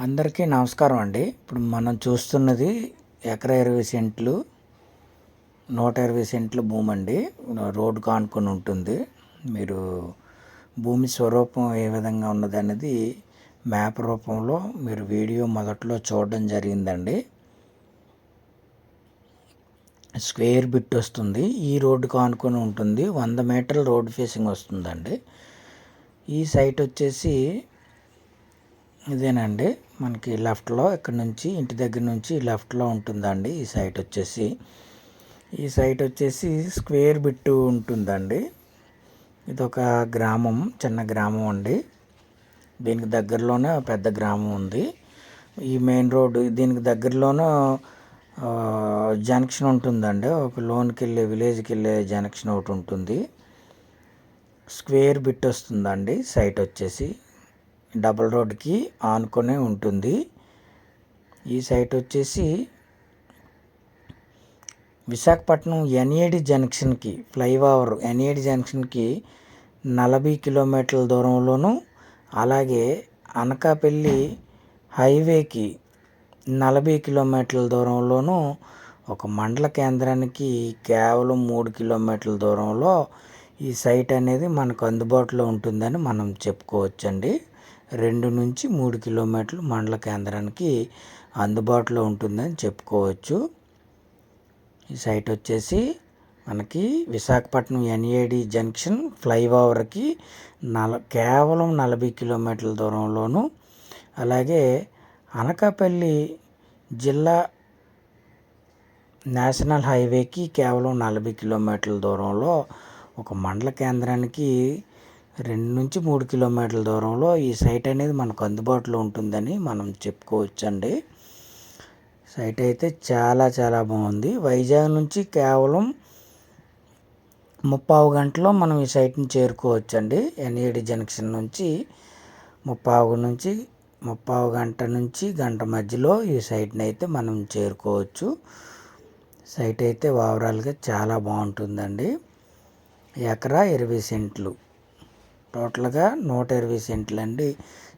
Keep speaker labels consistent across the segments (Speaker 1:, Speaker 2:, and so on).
Speaker 1: అందరికీ నమస్కారం అండి. ఇప్పుడు మనం చూస్తున్నది ఎకర ఇరవై సెంట్లు నూట ఇరవై సెంట్ల భూమి అండి. రోడ్డు కానుకొని ఉంటుంది. మీరు భూమి స్వరూపం ఏ విధంగా ఉన్నది అనేది మ్యాప్ రూపంలో మీరు వీడియో మొదట్లో చూడడం జరిగిందండి. స్క్వేర్ బిట్ వస్తుంది. ఈ రోడ్డు కానుకొని ఉంటుంది. వంద మీటర్ల రోడ్ ఫేసింగ్ వస్తుందండి. ఈ సైట్ వచ్చేసి ఇదేనండి. మనకి లెఫ్ట్లో ఇక్కడ నుంచి ఇంటి దగ్గర నుంచి లెఫ్ట్లో ఉంటుందండి ఈ సైట్ వచ్చేసి. ఈ సైట్ వచ్చేసి స్క్వేర్ బిట్టు ఉంటుందండి. ఇది ఒక గ్రామం చిన్న గ్రామం అండి. దీనికి దగ్గరలోనే పెద్ద గ్రామం ఉంది. ఈ మెయిన్ రోడ్డు దీనికి దగ్గరలోనే జంక్షన్ ఉంటుందండి. ఒక లోన్కి వెళ్ళే విలేజ్కి వెళ్ళే జంక్షన్ ఒకటి ఉంటుంది. స్క్వేర్ బిట్ వస్తుందండి సైట్ వచ్చేసి. డబల్ రోడ్కి ఆనుకొని ఉంటుంది. ఈ సైట్ వచ్చేసి విశాఖపట్నం ఎన్ఏడి జంక్షన్కి ఫ్లైఓవర్ ఎన్ఏడి జంక్షన్కి నలభై కిలోమీటర్ల దూరంలోనూ అలాగే అనకాపల్లి హైవేకి నలభై కిలోమీటర్ల దూరంలోనూ ఒక మండల కేంద్రానికి కేవలం మూడు కిలోమీటర్ల దూరంలో ఈ సైట్ అనేది మనకు అందుబాటులో ఉంటుందని మనం చెప్పుకోవచ్చండి. రెండు నుంచి మూడు కిలోమీటర్లు మండల కేంద్రానికి అందుబాటులో ఉంటుందని చెప్పుకోవచ్చు. ఈ సైట్ వచ్చేసి మనకి విశాఖపట్నం ఎన్ఏడి జంక్షన్ ఫ్లైఓవర్కి నల కేవలం నలభై కిలోమీటర్ల దూరంలోను అలాగే అనకాపల్లి జిల్లా నేషనల్ హైవేకి కేవలం నలభై కిలోమీటర్ల దూరంలో ఒక మండల కేంద్రానికి రెండు నుంచి మూడు కిలోమీటర్ల దూరంలో ఈ సైట్ అనేది మనకు అందుబాటులో ఉంటుందని మనం చెప్పుకోవచ్చండి. సైట్ అయితే చాలా చాలా బాగుంది. వైజాగ్ నుంచి కేవలం ముప్పావు గంటలో మనం ఈ సైట్ని చేరుకోవచ్చండి. ఎన్ఏడి జంక్షన్ నుంచి ముప్పావు నుంచి ముప్పావు గంట నుంచి గంట మధ్యలో ఈ సైట్ని అయితే మనం చేరుకోవచ్చు. సైట్ అయితే ఓవరాల్గా చాలా బాగుంటుందండి. ఎకరా ఇరవై సెంట్లు. టోటల్గా నూట ఇరవై సెంట్లు అండి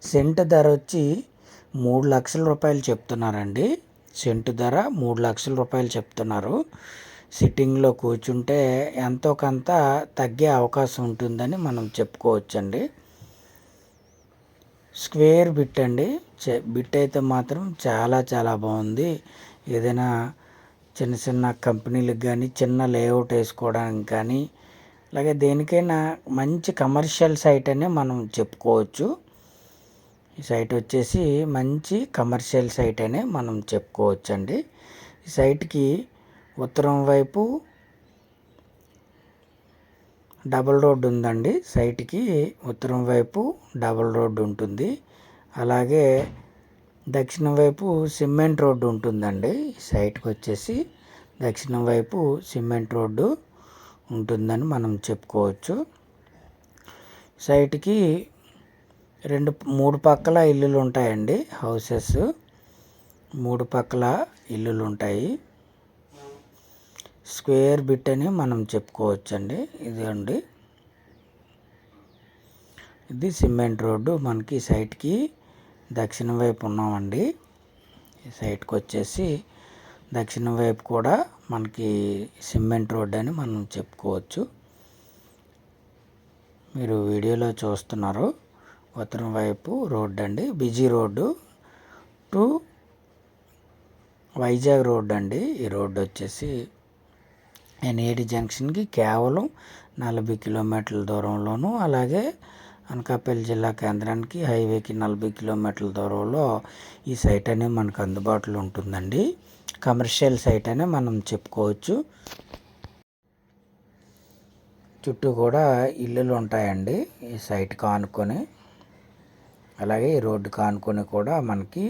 Speaker 1: సెంట్ ధర వచ్చి మూడు లక్షల రూపాయలు చెప్తున్నారండి. సెంటు ధర మూడు లక్షల రూపాయలు చెప్తున్నారు. సిట్టింగ్లో కూర్చుంటే ఎంతో కొంత తగ్గే అవకాశం ఉంటుందని మనం చెప్పుకోవచ్చండి. స్క్వేర్ బిట్ అండి. బిట్ అయితే మాత్రం చాలా చాలా బాగుంది. ఏదైనా చిన్న చిన్న కంపెనీలకు కానీ చిన్న లేఅవుట్ వేసుకోవడానికి కానీ అలాగే దేనికైనా మంచి కమర్షియల్ సైట్ అనే మనం చెప్పుకోవచ్చు. ఈ సైట్ వచ్చేసి మంచి కమర్షియల్ సైట్ అనే మనం చెప్పుకోవచ్చు అండి ఈ సైట్కి ఉత్తరం వైపు డబుల్ రోడ్డు ఉందండి. సైట్కి ఉత్తరం వైపు డబుల్ రోడ్డు ఉంటుంది. అలాగే దక్షిణం వైపు సిమెంట్ రోడ్డు ఉంటుందండి. సైట్కి వచ్చేసి దక్షిణం వైపు సిమెంట్ రోడ్డు. ఉంటుందని మనం చెప్పుకోవచ్చు. సైట్కి రెండు మూడు పక్కల ఇల్లులు ఉంటాయండి హౌసెస్. మూడు పక్కల ఇల్లులు ఉంటాయి స్క్వేర్ బిట్ అని మనం చెప్పుకోవచ్చండి ఇదండి. ఇది సిమెంట్ రోడ్డు మనకి సైట్కి దక్షిణం వైపు ఉన్నామండి. ఈ సైట్కి వచ్చేసి దక్షిణం వైపు కూడా మనకి సిమెంట్ రోడ్ అని మనం చెప్పుకోవచ్చు. మీరు వీడియోలో చూస్తున్నారు. ఉత్తరం వైపు రోడ్ అండి. Busy road. To Vizag road అండి. ఈ రోడ్డు వచ్చేసి ఎన్ఏడి జంక్షన్కి కేవలం నలభై కిలోమీటర్ల దూరంలోనూ అలాగే అనకాపల్లి జిల్లా కేంద్రానికి హైవేకి నలభై కిలోమీటర్ల దూరంలో ఈ సైట్ అనేది మనకు అందుబాటులో ఉంటుందండి. కమర్షియల్ సైట్ అనే మనం చెప్పుకోవచ్చు. చుట్టూ కూడా ఇల్లులు ఉంటాయండి ఈ సైట్ కానుకొని. అలాగే ఈ రోడ్డు కానుకొని కూడా మనకి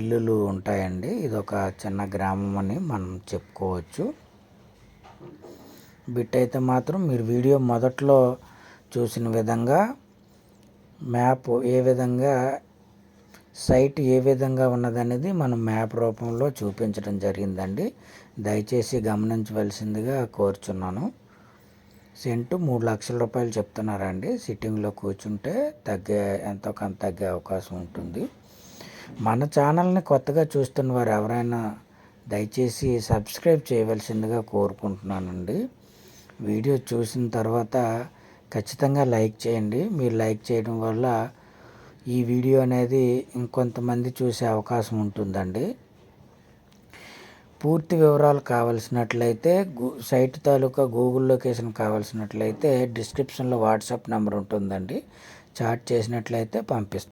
Speaker 1: ఇల్లులు ఉంటాయండి. ఇది ఒక చిన్న గ్రామం అని మనం చెప్పుకోవచ్చు. బిట్ అయితే మాత్రం మీరు వీడియో మొదట్లో చూసిన విధంగా మ్యాప్ ఏ విధంగా సైట్ ఏ విధంగా ఉన్నదనేది మనం మ్యాప్ రూపంలో చూపించడం జరిగిందండి. దయచేసి గమనించవలసిందిగా కోరుచున్నాను. సెంటు మూడు లక్షల రూపాయలు చెప్తున్నారండి. సిట్టింగ్లో కూర్చుంటే తగ్గే ఎంతో కొంత తగ్గే అవకాశం ఉంటుంది. మన ఛానల్ని కొత్తగా చూస్తున్న వారు ఎవరైనా దయచేసి సబ్స్క్రైబ్ చేయవలసిందిగా కోరుకుంటున్నానండి. వీడియో చూసిన తర్వాత ఖచ్చితంగా లైక్ చేయండి. మీరు లైక్ చేయడం వల్ల ఈ వీడియో అనేది ఇంకొంతమంది చూసే అవకాశం ఉంటుందండి. పూర్తి వివరాలు కావలసినట్లయితే గూ సైట్ తాలూకా గూగుల్ లొకేషన్ కావాల్సినట్లయితే డిస్క్రిప్షన్లో వాట్సాప్ నెంబర్ ఉంటుందండి. చాట్ చేసినట్లయితే పంపిస్తాం